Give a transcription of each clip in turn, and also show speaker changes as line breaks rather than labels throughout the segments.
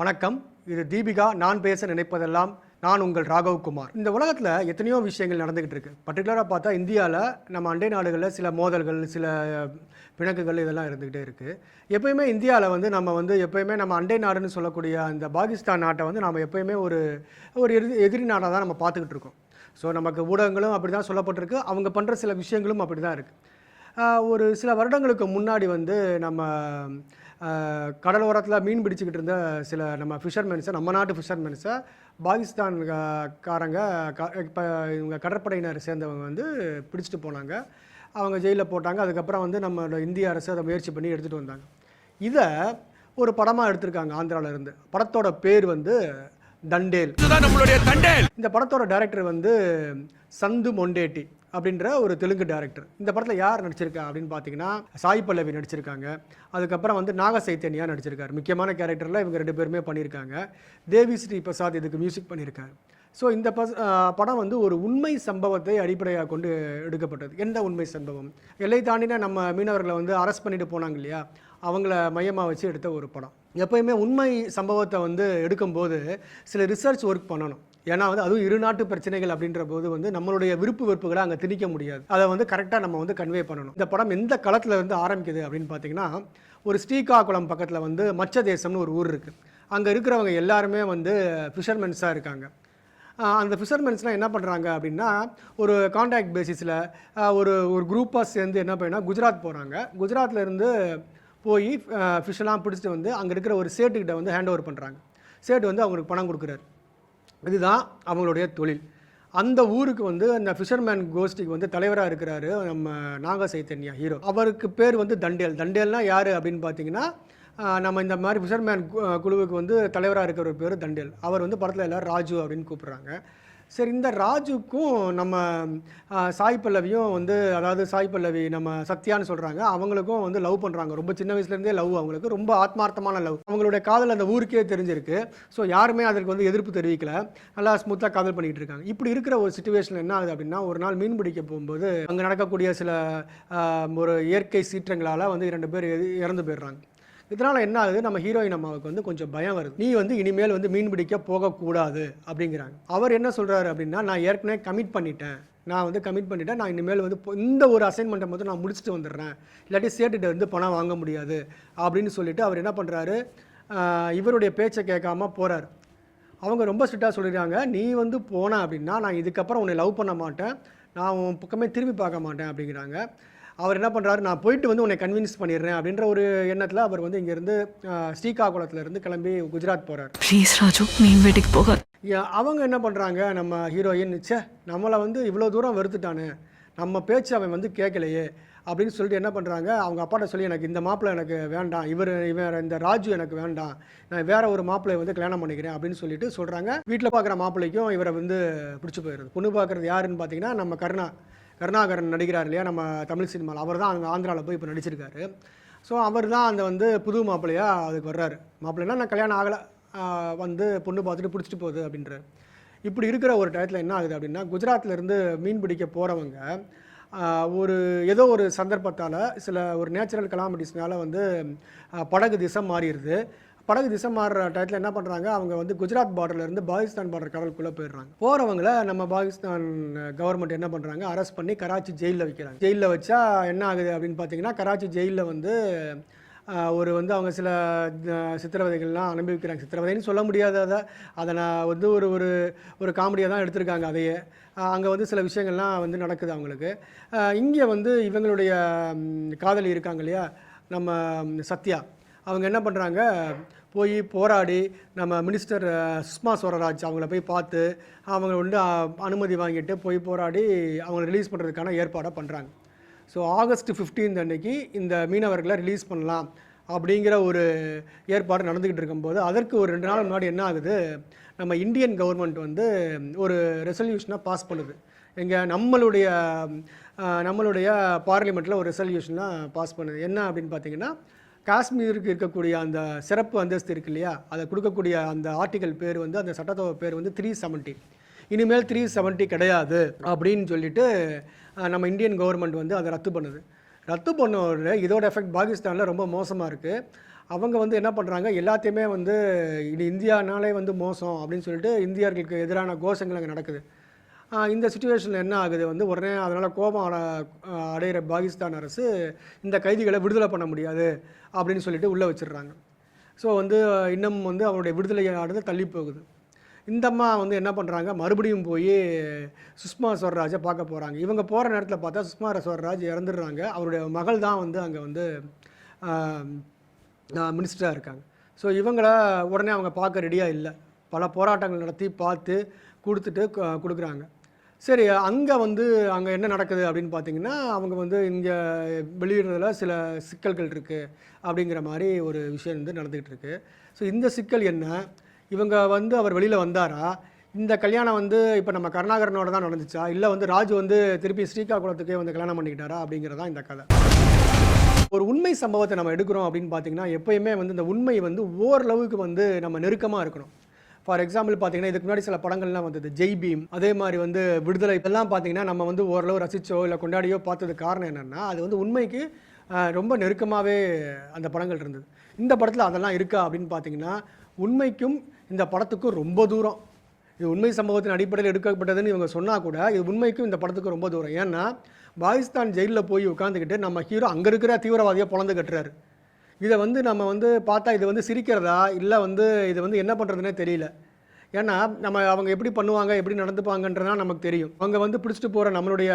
வணக்கம். இது தீபிகா. நான் பேச நினைப்பதெல்லாம் நான் உங்கள் ராகவ்குமார் இந்த உலகத்தில் எத்தனையோ விஷயங்கள் நடந்துக்கிட்டு இருக்கு. பர்டிகுலராக பார்த்தா இந்தியாவில் நம்ம அண்டை நாடுகளில் சில மோதல்கள் சில பிணக்குகள் இதெல்லாம் இருந்துக்கிட்டே இருக்குது எப்பயுமே இந்தியாவில் வந்து நம்ம வந்து எப்பயுமே நம்ம அண்டை நாடுன்னு சொல்லக்கூடிய அந்த பாகிஸ்தான் நாட்டை வந்து நம்ம எப்பயுமே ஒரு ஒரு எதிரி நாடாக தான் நம்ம பார்த்துக்கிட்டு இருக்கோம். ஸோ நமக்கு ஊடகங்களும் அப்படி தான் சொல்லப்பட்டிருக்கு. அவங்க பண்ணுற சில விஷயங்களும் அப்படி தான் இருக்குது ஒரு சில வருடங்களுக்கு முன்னாடி வந்து நம்ம கடலோரத்தில் மீன் பிடிச்சிக்கிட்டு இருந்த சில நம்ம ஃபிஷர்மென்ஸை நம்ம நாட்டு ஃபிஷர்மென்ஸை பாகிஸ்தான் கா- காரங்க இப்போ இவங்க கடற்படையினர் சேர்ந்தவங்க வந்து பிடிச்சிட்டு போனாங்க. அவங்க ஜெயிலில் போட்டாங்க. அதுக்கப்புறம் வந்து நம்ம இந்திய அரசு அதை முயற்சி பண்ணி எடுத்துகிட்டு வந்தாங்க. இதை ஒரு படமாக எடுத்திருக்காங்க ஆந்திரால இருந்து. படத்தோட பேர் வந்து தண்டேல்.
நம்மளுடைய தண்டேல்.
இந்த படத்தோட டைரக்டர் வந்து சந்து மொண்டேட்டி. அப்படின்ற ஒரு தெலுங்கு டேரக்டர் இந்த படத்தில் யார் நடிச்சிருக்கா அப்படின்னு பார்த்தீங்கன்னா சாய் பல்லவி நடிச்சிருக்காங்க. அதுக்கப்புறம் வந்து நாக சைத்தன்யா நடிச்சிருக்காரு. முக்கியமான கேரக்டரில் இவங்க ரெண்டு பேருமே பண்ணியிருக்காங்க. தேவி ஸ்ரீ பிரசாத் இதுக்கு மியூசிக் பண்ணியிருக்காரு. ஸோ இந்த பஸ் படம் வந்து ஒரு உண்மை சம்பவத்தை அடிப்படையாக கொண்டு எடுக்கப்பட்டது. எந்த உண்மை சம்பவம்? எல்லை தாண்டின நம்ம மீனவர்களை வந்து அரெஸ்ட் பண்ணிட்டு போனாங்க இல்லையா? அவங்கள மையமாக வச்சு எடுத்த ஒரு படம். எப்பயுமே உண்மை சம்பவத்தை வந்து எடுக்கும்போது சில ரிசர்ச் ஒர்க் பண்ணணும். ஏன்னா வந்து அதுவும் இரு நாட்டு பிரச்சனைகள் அப்படின்ற போது வந்து நம்மளுடைய விருப்பு வெறுப்புகளை அங்கே திணிக்க முடியாது. அதை வந்து கரெக்டாக நம்ம வந்து கன்வே பண்ணணும். இந்த படம் எந்த களத்தில் இருந்து ஆரம்பிக்குது அப்படின்னு பார்த்தீங்கன்னா ஒரு ஸ்ரீகாகுளம் பக்கத்தில் வந்து மச்ச தேசம்னு ஒரு ஊர் இருக்குது அங்கே இருக்கிறவங்க எல்லாருமே வந்து ஃபிஷர்மென்ஸாக இருக்காங்க. அந்த ஃபிஷர்மென்ஸ்லாம் என்ன பண்ணுறாங்க அப்படின்னா ஒரு காண்டாக்ட் பேசிஸில் ஒரு ஒரு குரூப்பாக சேர்ந்து என்ன பண்ணா குஜராத் போகிறாங்க குஜராத்லேருந்து இருந்து போய் ஃபிஷ்ஷெல்லாம் பிடிச்சிட்டு வந்து அங்கே இருக்கிற ஒரு சேட்டுக்கிட்ட வந்து ஹேண்ட் ஓவர் பண்ணுறாங்க சேட்டு வந்து அவங்களுக்கு பணம் கொடுக்குறாரு. இதுதான் அவங்களுடைய தொழில். அந்த ஊருக்கு வந்து அந்த ஃபிஷர்மேன் கோஷ்டிக்கு வந்து தலைவராக இருக்கிறாரு நம்ம நாக சைத்தன்யா ஹீரோ அவருக்கு பேர் வந்து தண்டேல். தண்டேல்னா யார் அப்படின்னு பார்த்தீங்கன்னா நம்ம இந்த மாதிரி ஃபிஷர்மேன் கு- குழுவுக்கு வந்து தலைவராக இருக்கிற பேர் தண்டேல். அவர் வந்து படத்தில் எல்லாரும் ராஜு அப்படின்னு கூப்பிட்றாங்க. சரி இந்த ராஜுக்கும் நம்ம சாய் பல்லவியும் வந்து அதாவது சாய் பல்லவி நம்ம சத்யான்னு சொல்கிறாங்க அவங்களுக்கும் வந்து லவ் பண்ணுறாங்க ரொம்ப சின்ன வயசுலேருந்தே லவ் அவங்களுக்கு. ரொம்ப ஆத்மார்த்தமான லவ் அவங்களுடைய காதல் அந்த ஊருக்கே தெரிஞ்சிருக்கு. ஸோ யாருமே அதற்கு வந்து எதிர்ப்பு தெரிவிக்கல. நல்லா ஸ்மூத்தாக காதல் பண்ணிகிட்டு இருக்காங்க. இப்படி இருக்கிற ஒரு சுச்சுவேஷன் என்ன ஆகுது அப்படின்னா ஒரு நாள் மீன் பிடிக்க போகும்போது அங்கே நடக்கக்கூடிய சில ஒரு இயற்கை சீற்றங்களால் வந்து இரண்டு பேர் இறந்து போயிடுறாங்க. இதனால் என்ன ஆகுது? நம்ம ஹீரோயின் அம்மாவுக்கு வந்து கொஞ்சம் பயம் வருது. நீ வந்து இனிமேல் வந்து மீன் பிடிக்க போகக்கூடாது அப்படிங்கிறாங்க. அவர் என்ன சொல்கிறாரு அப்படின்னா நான் ஏற்கனவே கமிட் பண்ணிட்டேன். நான் வந்து கமிட் பண்ணிட்டேன். நான் இனிமேல் வந்து இப்போ இந்த ஒரு அசைன்மெண்ட்டை மட்டும் நான் முடிச்சுட்டு வந்துடுறேன். இல்லாட்டி சேட்டுகிட்ட வந்து பணம் வாங்க முடியாது அப்படின்னு சொல்லிட்டு அவர் என்ன பண்ணுறாரு இவருடைய பேச்சை கேட்காம போகிறார் அவங்க ரொம்ப ஸ்ட்ரிக்டாக சொல்லிடுறாங்க நீ வந்து போன அப்படின்னா நான் இதுக்கப்புறம் உன்னை லவ் பண்ண மாட்டேன். நான் உன் பக்கமே திரும்பி பார்க்க மாட்டேன் அப்படிங்கிறாங்க. அவர் என்ன பண்ணுறாரு நான் போயிட்டு வந்து உன்னை கன்வின்ஸ் பண்ணிடுறேன் அப்படின்ற ஒரு எண்ணத்தில் அவர் வந்து இங்கேருந்து ஸ்ரீகாகுளத்துலேருந்து கிளம்பி குஜராத் போகிறார்
ப்ளீஸ் ராஜு மீன் வீட்டுக்கு போக.
அவங்க என்ன பண்ணுறாங்க நம்ம ஹீரோயின் சே நம்மளை வந்து இவ்வளோ தூரம் வெறுத்துட்டானு நம்ம பேச்சு அவன் வந்து கேட்கலையே அப்படின்னு சொல்லிட்டு என்ன பண்ணுறாங்க அவங்க அப்பாட்ட சொல்லி எனக்கு இந்த மாப்பிள்ளை எனக்கு வேண்டாம் இவர் இவர் இந்த ராஜு எனக்கு வேண்டாம் நான் வேற ஒரு மாப்பிள்ளை வந்து கல்யாணம் பண்ணிக்கிறேன் அப்படின்னு சொல்லிட்டு சொல்கிறாங்க வீட்டில் பார்க்குற மாப்பிள்ளைக்கும் இவரை வந்து பிடிச்சி போயிடுது. பொண்ணு பார்க்குறது யாருன்னு பார்த்தீங்கன்னா நம்ம கருணா. கருணாகரன் நடிக்கிறார் இல்லையா? நம்ம தமிழ் சினிமாவில். அவர் தான் அங்கே ஆந்திராவில் போய் இப்போ நடிச்சிருக்காரு. ஸோ அவர் தான் அந்த வந்து புது மாப்பிள்ளையாக அதுக்கு வர்றாரு. மாப்பிள்ளைனா நான் கல்யாணம் ஆகலை. வந்து பொண்ணு பார்த்துட்டு பிடிச்சிட்டு போகுது அப்படின்றார். இப்படி இருக்கிற ஒரு டயத்தில் என்ன ஆகுது அப்படின்னா குஜராத்லேருந்து மீன் பிடிக்க போகிறவங்க ஒரு ஏதோ ஒரு சந்தர்ப்பத்தால் சில ஒரு நேச்சுரல் கலாமிட்டிஸ்னால் வந்து படகு திசை மாறிடுது. படகு திசை மாறுற டயத்தில் என்ன பண்ணுறாங்க அவங்க வந்து குஜராத் பார்டர்லேருந்து பாகிஸ்தான் பார்டர் கடலுக்குள்ளே போயிடுறாங்க. போகிறவங்கள நம்ம பாகிஸ்தான் கவர்மெண்ட் என்ன பண்ணுறாங்க அரெஸ்ட் பண்ணி கராச்சி ஜெயிலில் வைக்கிறாங்க. ஜெயிலில் வச்சா என்ன ஆகுது அப்படின்னு பார்த்தீங்கன்னா கராச்சி ஜெயிலில் வந்து ஒரு வந்து அவங்க சில சித்திரவதைகள்லாம் அனுபவிக்கிறாங்க. சித்திரவதைன்னு சொல்ல முடியாத அதை. அதை நான் வந்து ஒரு ஒரு ஒரு காமெடியாக தான் எடுத்திருக்காங்க அதையே. அங்கே வந்து சில விஷயங்கள்லாம் வந்து நடக்குது அவங்களுக்கு. இங்கே வந்து இவங்களுடைய காதலி இருக்காங்க இல்லையா? நம்ம சத்யா. அவங்க என்ன பண்ணுறாங்க போய் போராடி நம்ம மினிஸ்டர் சுஷ்மா ஸ்வரராஜ் அவங்கள போய் பார்த்து அவங்க வந்து அனுமதி வாங்கிட்டு போய் போராடி அவங்கள ரிலீஸ் பண்ணுறதுக்கான ஏற்பாடாக பண்ணுறாங்க ஸோ ஆகஸ்ட் 15 அன்னைக்கு இந்த மீனவர்களை ரிலீஸ் பண்ணலாம் அப்படிங்கிற ஒரு ஏற்பாடு நடந்துக்கிட்டு இருக்கும்போது அதற்கு ஒரு ரெண்டு நாள் முன்னாடி என்ன ஆகுது? நம்ம இந்தியன் கவர்மெண்ட் வந்து ஒரு ரெசல்யூஷனாக பாஸ் பண்ணுது. எங்கள் நம்மளுடைய நம்மளுடைய பார்லிமெண்ட்டில் ஒரு ரெசல்யூஷன்லாம் பாஸ் பண்ணுது. என்ன அப்படின்னு பார்த்தீங்கன்னா காஷ்மீருக்கு இருக்கக்கூடிய அந்த சிறப்பு அந்தஸ்து இருக்கு இல்லையா? அதை கொடுக்கக்கூடிய அந்த ஆர்டிகல் பேர் வந்து அந்த சட்டத்தொகை பேர் வந்து த்ரீ செவன்ட்டி இனிமேல் த்ரீ செவன்ட்டி கிடையாது அப்படின்னு சொல்லிட்டு நம்ம இந்தியன் கவர்மெண்ட் வந்து அதை ரத்து பண்ணுது. ரத்து பண்ண இதோட எஃபெக்ட் பாகிஸ்தானில் ரொம்ப மோசமாக இருக்குது அவங்க வந்து என்ன பண்ணுறாங்க எல்லாத்தையுமே வந்து இது இந்தியானாலே வந்து மோசம் அப்படின்னு சொல்லிட்டு இந்தியர்களுக்கு எதிரான கோஷங்கள் அங்கே நடக்குது. இந்த சுச்சுவேஷனில் என்ன ஆகுது வந்து உடனே அதனால் கோபம் அடைகிற அடையிற பாகிஸ்தான் அரசு இந்த கைதிகளை விடுதலை பண்ண முடியாது அப்படின்னு சொல்லிட்டு உள்ளே வச்சிடுறாங்க. ஸோ வந்து இன்னும் வந்து அவருடைய விடுதலையானது தள்ளி போகுது. இந்தம்மா வந்து என்ன பண்ணுறாங்க மறுபடியும் போய் சுஷ்மா ஸ்வராஜை பார்க்க போகிறாங்க இவங்க போகிற நேரத்தில் பார்த்தா சுஷ்மா ஸ்வராஜ் இறந்துடுறாங்க. அவருடைய மகள் தான் வந்து அங்கே வந்து மினிஸ்டராக இருக்காங்க. ஸோ இவங்கள உடனே அவங்க பார்க்க ரெடியாக இல்லை. பல போராட்டங்கள் நடத்தி பார்த்து கொடுத்துட்டு கொடுக்குறாங்க. சரி அங்கே வந்து அங்கே என்ன நடக்குது அப்படின்னு பார்த்தீங்கன்னா அவங்க வந்து இங்கே வெளியிடுறதுல சில சிக்கல்கள் இருக்குது அப்படிங்கிற மாதிரி ஒரு விஷயம் வந்து நடந்துக்கிட்டு இருக்கு. ஸோ இந்த சிக்கல் என்ன? இவங்க வந்து அவர் வெளியில் வந்தாரா? இந்த கல்யாணம் வந்து இப்போ நம்ம கருணாகரனோட தான் நடந்துச்சா? இல்லை வந்து ராஜு வந்து திருப்பி ஸ்ரீகாகுளத்துக்கே வந்து கல்யாணம் பண்ணிக்கிட்டாரா? அப்படிங்கிறதா இந்த கதை. ஒரு உண்மை சம்பவத்தை நம்ம எடுக்கிறோம் அப்படின்னு பார்த்தீங்கன்னா எப்பயுமே வந்து இந்த உண்மை வந்து ஓரளவுக்கு வந்து நம்ம நெருக்கமாக இருக்கணும். ஃபார் எக்ஸாம்பிள் பார்த்தீங்கன்னா இதுக்கு முன்னாடி சில படங்கள்லாம் வந்தது. ஜெய் பீம் அதே மாதிரி வந்து விடுதலை. இதெல்லாம் பார்த்தீங்கன்னா நம்ம வந்து ஓரளவு ரசிச்சோ இல்லை கொண்டாடியோ பார்த்ததுக்கு காரணம் என்னென்னா அது வந்து உண்மைக்கு ரொம்ப நெருக்கமாகவே அந்த படங்கள் இருந்தது. இந்த படத்தில் அதெல்லாம் இருக்கா அப்படின்னு பார்த்தீங்கன்னா உண்மைக்கும் இந்த படத்துக்கும் ரொம்ப தூரம். இது உண்மை சம்பவத்தின் அடிப்படையில் எடுக்கப்பட்டதுன்னு இவங்க சொன்னால் கூட இது உண்மைக்கும் இந்த படத்துக்கு ரொம்ப தூரம். ஏன்னா பாகிஸ்தான் ஜெயிலில் போய் உட்காந்துக்கிட்டு நம்ம ஹீரோ அங்கே இருக்கிற தீவிரவாதியை பிறந்து கட்டுறாரு. இதை வந்து நம்ம வந்து பார்த்தா இது வந்து சிரிக்கிறதா? இல்லை வந்து இது வந்து என்ன பண்ணுறதுனே தெரியல. ஏன்னா நம்ம அவங்க எப்படி பண்ணுவாங்க எப்படி நடந்துப்பாங்கன்றதா நமக்கு தெரியும். அவங்க வந்து பிடிச்சிட்டு போகிற நம்மளுடைய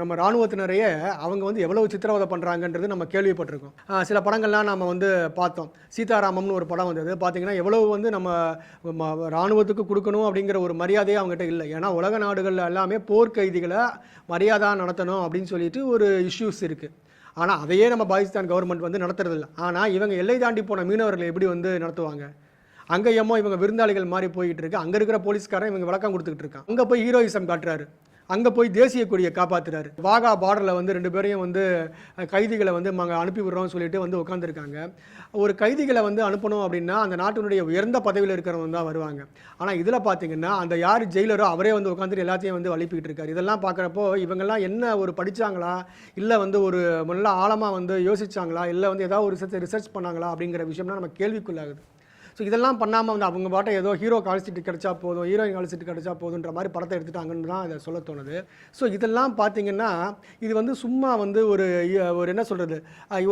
நம்ம இராணுவத்தினரையே அவங்க வந்து எவ்வளவு சித்திரவதை பண்ணுறாங்கன்றது நம்ம கேள்விப்பட்டிருக்கோம். சில படங்கள்லாம் நம்ம வந்து பார்த்தோம். சீதாராமம்னு ஒரு படம் வந்தது. பார்த்தீங்கன்னா எவ்வளவு வந்து நம்ம இராணுவத்துக்கு கொடுக்கணும் அப்படிங்கிற ஒரு மரியாதையே அவங்ககிட்ட இல்லை. ஏன்னா உலக நாடுகள் எல்லாமே போர்க்கைதிகளை மரியாதை நடத்தணும் அப்படின்னு சொல்லிட்டு ஒரு இஷ்யூஸ் இருக்குது ஆனால் அதையே நம்ம பாகிஸ்தான் கவர்மெண்ட் வந்து நடத்துறதில்ல. ஆனால் இவங்க எல்லை தாண்டி போன மீனவர்களை எப்படி வந்து நடத்துவாங்க? அங்கேயமோ இவங்க விருந்தாளிகள் மாதிரி போயிட்டு இருக்கு. அங்கே இருக்கிற போலீஸ்காரன் இவங்க விளக்கம் கொடுத்துக்கிட்டு இருக்கான். அங்கே போய் ஹீரோயிசம் காட்டுறாரு. அங்கே போய் தேசிய கொடியை காப்பாத்துறாரு. வாகா பார்டரில் வந்து ரெண்டு பேரையும் வந்து கைதிகளை வந்து நாங்கள் அனுப்பி விடுறோம்னு சொல்லிட்டு வந்து உட்காந்துருக்காங்க ஒரு கைதிகளை வந்து அனுப்பணும் அப்படின்னா அந்த நாட்டினுடைய உயர்ந்த பதவியில் இருக்கிறவங்க தான் வருவாங்க. ஆனால் இதில் பார்த்தீங்கன்னா அந்த யார் ஜெயிலரோ அவரே வந்து உட்காந்துட்டு எல்லாத்தையும் வந்து வலிப்பிக்கிட்டு இருக்காரு. இதெல்லாம் பார்க்குறப்போ இவங்கெல்லாம் என்ன ஒரு படித்தாங்களா இல்லை வந்து ஒரு நல்ல ஆழமாக வந்து யோசிச்சாங்களா? இல்லை வந்து ஏதாவது ஒரு ரிசர்ச் பண்ணாங்களா? அப்படிங்கிற விஷயம்லாம் நம்ம கேள்விக்குள்ளாகுது. ஸோ இதெல்லாம் பண்ணாமல் வந்து அவங்க பாட்டை ஏதோ ஹீரோ காலிசிட்டு கிடச்சா போதும் ஹீரோயின் காலிசிட்டு கிடைச்சா போதுன்ற மாதிரி படத்தை எடுத்துட்டாங்கன்னு தான் அதை சொல்ல தோணுது. ஸோ இதெல்லாம் பார்த்தீங்கன்னா இது வந்து சும்மா வந்து ஒரு ஒரு என்ன சொல்கிறது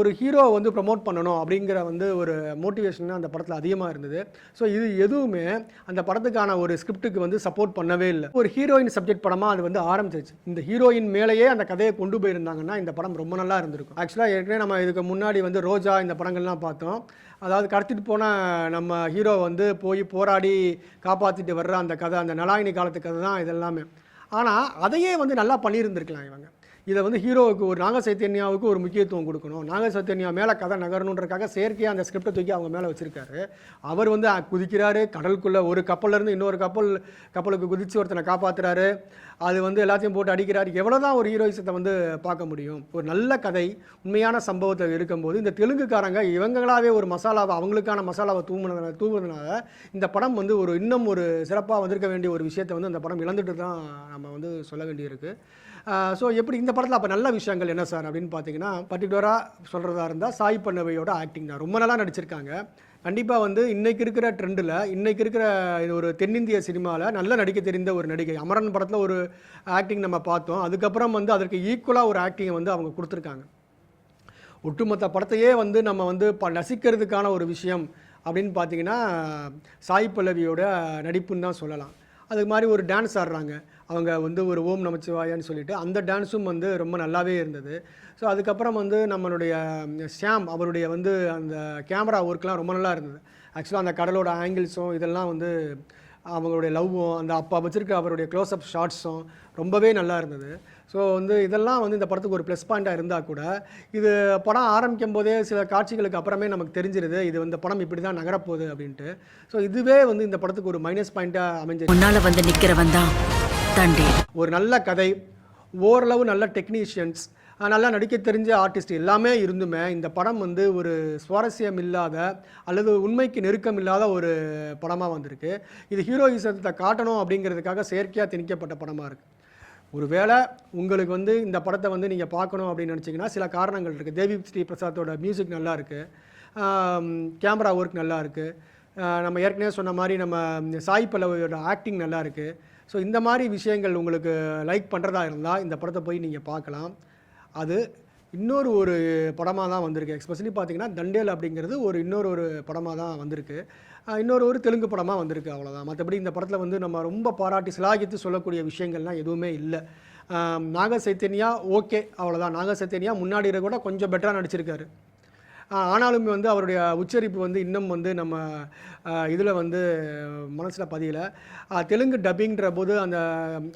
ஒரு ஹீரோ வந்து ப்ரமோட் பண்ணணும் அப்படிங்கிற வந்து ஒரு மோட்டிவேஷன் அந்த படத்தில் அதிகமாக இருந்தது. ஸோ இது எதுவுமே அந்த படத்துக்கான ஒரு ஸ்கிரிப்டுக்கு வந்து சப்போர்ட் பண்ணவே இல்லை. ஒரு ஹீரோயின் சப்ஜெக்ட் படமாக அது வந்து ஆரம்பிச்சிருச்சு. இந்த ஹீரோயின் மேலேயே அந்த கதையை கொண்டு போயிருந்தாங்கன்னா இந்த படம் ரொம்ப நல்லா இருந்திருக்கும். ஆக்சுவலாக ஏற்கனவே நம்ம இதுக்கு முன்னாடி வந்து ரோஜா இந்த படங்கள்லாம் பார்த்தோம். அதாவது கடத்திட்டு போன நம்ம ஹீரோ வந்து போய் போராடி காப்பாற்றிட்டு வர்ற அந்த கதை அந்த நலாயினி காலத்து கதை தான் இதெல்லாமே. ஆனால் அதையே வந்து நல்லா பண்ணியிருந்திருக்கலாம் இவங்க. இதை வந்து ஹீரோவுக்கு ஒரு நாக சைத்தன்யாவுக்கு ஒரு முக்கியத்துவம் கொடுக்கணும். நாக சைத்தன்யா மேலே கதை நகரணுன்றக்காக செயற்கையாக அந்த ஸ்கிரிப்டை தூக்கி அவங்க மேலே வச்சிருக்காரு. அவர் வந்து குதிக்கிறாரு. கடலுக்குள்ளே ஒரு கப்பல்லேருந்து இன்னொரு கப்பல் கப்பலுக்கு குதித்து ஒருத்தனை காப்பாத்துறாரு. அது வந்து எல்லாத்தையும் போட்டு அடிக்கிறார். எவ்வளோ தான் ஒரு ஹீரோயிசத்தை வந்து பார்க்க முடியும். ஒரு நல்ல கதை உண்மையான சம்பவத்தை இருக்கும்போது இந்த தெலுங்குக்காரங்க இவங்களாவே ஒரு மசாலாவை அவங்களுக்கான மசாலாவை தூங்குனதுனால தூங்குறதுனால இந்த படம் வந்து ஒரு இன்னும் ஒரு சிறப்பாக வந்திருக்க வேண்டிய ஒரு விஷயத்தை வந்து அந்த படம் இழந்துட்டு தான் நம்ம வந்து சொல்ல வேண்டியிருக்கு. ஸோ எப்படி இந்த படத்தில் அப்போ நல்ல விஷயங்கள் என்ன சார் அப்படின்னு பார்த்தீங்கன்னா பர்டிகுலராக சொல்கிறதா இருந்தால் சாய் பல்லவியோட ஆக்டிங் தான். ரொம்ப நல்லா நடிச்சிருக்காங்க. கண்டிப்பாக வந்து இன்னைக்கு இருக்கிற ட்ரெண்டில் இன்னைக்கு இருக்கிற இது ஒரு தென்னிந்திய சினிமாவில் நல்ல நடிக்க தெரிந்த ஒரு நடிகை அமரன் படத்தில் ஒரு ஆக்டிங் நம்ம பார்த்தோம். அதுக்கப்புறம் வந்து அதற்கு ஈக்குவலாக ஒரு ஆக்டிங்கை வந்து அவங்க கொடுத்துருக்காங்க. ஒட்டுமொத்த படத்தையே வந்து நம்ம வந்து ப நசிக்கிறதுக்கான ஒரு விஷயம் அப்படின்னு பார்த்தீங்கன்னா சாய் பல்லவியோட நடிப்புன்னு தான் சொல்லலாம். அது மாதிரி ஒரு டான்ஸ் ஆடுறாங்க. அவங்க வந்து ஒரு ஓம் நமச்சிவாயான்னு சொல்லிட்டு அந்த டான்ஸும் வந்து ரொம்ப நல்லாவே இருந்தது. ஸோ அதுக்கப்புறம் வந்து நம்மளுடைய ஷாம் அவருடைய வந்து அந்த கேமரா ஒர்க்லாம் ரொம்ப நல்லா இருந்தது. ஆக்சுவலாக அந்த கடலோட ஆங்கிள்ஸும் இதெல்லாம் வந்து அவங்களுடைய லவ்வும் அந்த அப்பா வச்சுருக்க அவருடைய க்ளோஸ்அப் ஷார்ட்ஸும் ரொம்பவே நல்லா இருந்தது. ஸோ வந்து இதெல்லாம் வந்து இந்த படத்துக்கு ஒரு ப்ளஸ் பாயிண்ட்டாக இருந்தால் கூட இது படம் ஆரம்பிக்கும் போதே சில காட்சிகளுக்கு அப்புறமே நமக்கு தெரிஞ்சிருது இது இந்த படம் இப்படி தான் நகரப்போகுது அப்படின்ட்டு. ஸோ இதுவே வந்து இந்த படத்துக்கு ஒரு மைனஸ் பாயிண்ட்டாக அமைஞ்சிருக்கு
முன்னால வந்து நிற்கிறவன் தான் தாண்டி.
ஒரு நல்ல கதை ஓரளவு நல்ல டெக்னீஷியன்ஸ் நல்லா நடிக்க தெரிஞ்ச ஆர்டிஸ்ட் எல்லாமே இருந்துமே இந்த படம் வந்து ஒரு சுவாரஸ்யம் இல்லாத அல்லது உண்மைக்கு நெருக்கம் இல்லாத ஒரு படமாக வந்திருக்கு. இது ஹீரோயிசத்தை காட்டணும் அப்படிங்கிறதுக்காக செயற்கையாக திணிக்கப்பட்ட படமாக இருக்குது ஒருவேளை உங்களுக்கு வந்து இந்த படத்தை வந்து நீங்கள் பார்க்கணும் அப்படின்னு நினச்சிங்கன்னா சில காரணங்கள் இருக்குது தேவி ஸ்ரீ பிரசாத்தோட மியூசிக் நல்லா இருக்குது கேமரா ஒர்க் நல்லா இருக்குது நம்ம ஏற்கனவே சொன்ன மாதிரி நம்ம சாய் பல்லவியோட ஆக்டிங் நல்லா இருக்குது ஸோ இந்த மாதிரி விஷயங்கள் உங்களுக்கு லைக் பண்ணுறதா இருந்தால் இந்த படத்தை போய் நீங்கள் பார்க்கலாம். அது இன்னொரு ஒரு படமாக தான் வந்திருக்கு. எக்ஸ்பெஷலி பார்த்தீங்கன்னா தண்டேல் அப்படிங்கிறது ஒரு இன்னொரு ஒரு படமாக தான் வந்திருக்கு. இன்னொரு ஒரு தெலுங்கு படமாக வந்திருக்கு அவ்வளோதான் மற்றபடி இந்த படத்தில் வந்து நம்ம ரொம்ப பாராட்டி சிலாகித்து சொல்லக்கூடிய விஷயங்கள்லாம் எதுவுமே இல்லை. நாக சைத்தன்யா ஓகே அவ்வளோதான் நாக சைத்தன்யா முன்னாடி இருக்க கூட கொஞ்சம் பெட்டராக நடிச்சிருக்காரு. ஆனாலும் வந்து அவருடைய உச்சரிப்பு வந்து இன்னும் வந்து நம்ம இதில் வந்து மனசில் பதியல. தெலுங்கு டப்பிங்கிற போது அந்த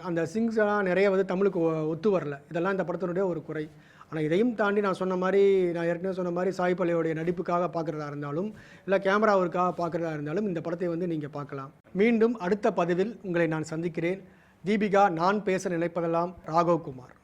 அந்த சிங்ஸ்லாம் நிறைய வந்து தமிழுக்கு ஒ- ஒத்து வரல. இதெல்லாம் இந்த படத்தினுடைய ஒரு குறை. ஆனால் இதையும் தாண்டி நான் சொன்ன மாதிரி நான் ஏற்கனவே சொன்ன மாதிரி சாய் பள்ளியோடைய நடிப்புக்காக பார்க்குறதா இருந்தாலும் இல்லை கேமராவிற்காக பார்க்குறதா இருந்தாலும் இந்த படத்தை வந்து நீங்கள் பார்க்கலாம். மீண்டும் அடுத்த பதிவில் உங்களை நான் சந்திக்கிறேன். தீபிகா நான் பேச நினைப்பதெல்லாம் ராகவ் குமார்.